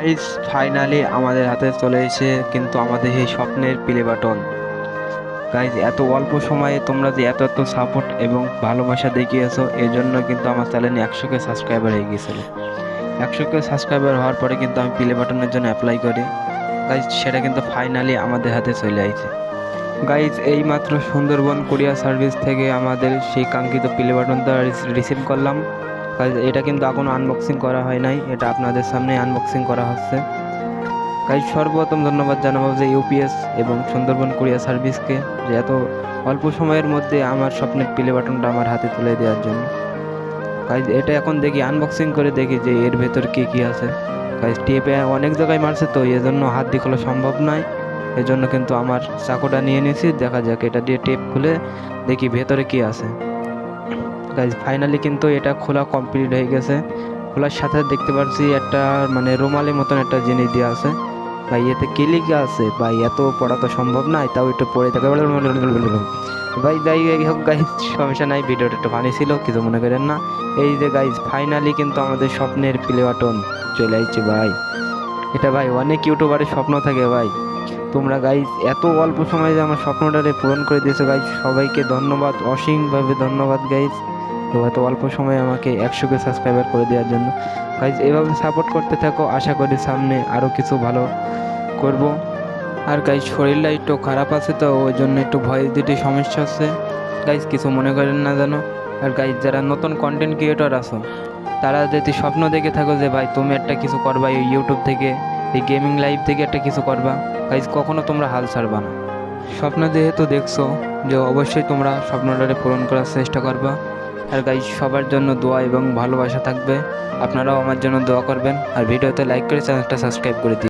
Guys finally আমাদের হাতে চলে এসে কিন্তু আমাদের এই স্বপ্নের প্লে বাটন গাইজ এত অল্প সময়ে তোমরা যে এত এত সাপোর্ট এবং ভালোবাসা দেখিয়েছো এর জন্য কিন্তু আমার চ্যানেলে একশো কে সাবস্ক্রাইবার হয়ে গিয়েছিল। একশো কে সাবস্ক্রাইবার হওয়ার পরে কিন্তু আমি প্লে বাটনের জন্য অ্যাপ্লাই করি। গাইজ সেটা কিন্তু ফাইনালি আমাদের হাতে চলে আসছে গাইজ এইমাত্র সুন্দরবন কুরিয়ার সার্ভিস থেকে আমাদের সেই কাঙ্ক্ষিত প্লে বাটনটা রিসিভ করলাম। গাইজ এটা কিন্তু এখনও আনবক্সিং করা হয় নাই, এটা আপনাদের সামনে আনবক্সিং করা হচ্ছে। গাইজ সর্বপ্রথম ধন্যবাদ জানাব যে ইউপিএস এবং সুন্দরবন কুরিয়ার সার্ভিসকে, যে এত অল্প সময়ের মধ্যে আমার স্বপ্নের প্লে বাটনটা আমার হাতে তুলে দেওয়ার জন্য। গাইজ এটা এখন দেখি আনবক্সিং করে দেখি যে এর ভেতর কী কী আছে। গাইজ টেপে অনেক জায়গায় মারছে তো এর জন্য হাত দিয়ে খোলা সম্ভব নয়। এজন্য কিন্তু আমার চাকুটা নিয়ে নিয়েছি, দেখা যাক এটা দিয়ে টেপ খুলে দেখি ভেতরে কি আছে। গাইজ ফাইনালি কিন্তু এটা খোলা কমপ্লিট হয়ে গেছে। খোলার সাথে দেখতে পাচ্ছি একটা মানে রুমালের মতন একটা জিনিস দেওয়া আছে। ভাই, এতে কিলিক আছে? ভাই, এত পড়া তো সম্ভব নয়, তাও একটু পড়ে থাকে ভাই, যাই হোক গাইজ সমস্যা নাই, ভিডিওটা একটু ফানি ছিল, কিছু মনে করেন না। এই যে গাইজ ফাইনালি কিন্তু আমাদের স্বপ্নের প্লে বাটন চলে আসছে ভাই। এটা ভাই, অনেক ইউটিউবারের স্বপ্ন থাকে, ভাই। তোমরা গাইজ এত অল্প সময়ে যে আমার স্বপ্নটারে পূরণ করে দিয়েছ গাইজ সবাইকে ধন্যবাদ, অসীমভাবে ধন্যবাদ গাইজ তো এত অল্প সময়ে আমাকে একশোকে সাবস্ক্রাইবার করে দেওয়ার জন্য। গাইজ এভাবে সাপোর্ট করতে থাকো, আশা করি সামনে আরও কিছু ভালো করব। আর গাইজ শরীরটা একটু খারাপ আছে তো, ওই জন্য একটু ভয়েস দিতে সমস্যা হচ্ছে। গাইজ কিছু মনে করেন না জানো আর গাইজ যারা নতুন কন্টেন্ট ক্রিয়েটর আছো, তারা যদি স্বপ্ন দেখে থাকো যে, ভাই, তুমি একটা কিছু করবা ইউটিউব থেকে, এই গেমিং লাইভ থেকে একটা কিছু করবা। গাইজ, কখনো তোমরা হাল ছাড়বা না। স্বপ্ন যেহেতু দেখছ যে অবশ্যই তোমরা স্বপ্নটাকে পূরণ করার চেষ্টা করবা। আর গাইজ, সবার জন্য দোয়া এবং ভালোবাসা থাকবে। আপনারাও আমার জন্য দোয়া করবেন। আর ভিডিওতে লাইক করে চ্যানেলটা সাবস্ক্রাইব করে দিন।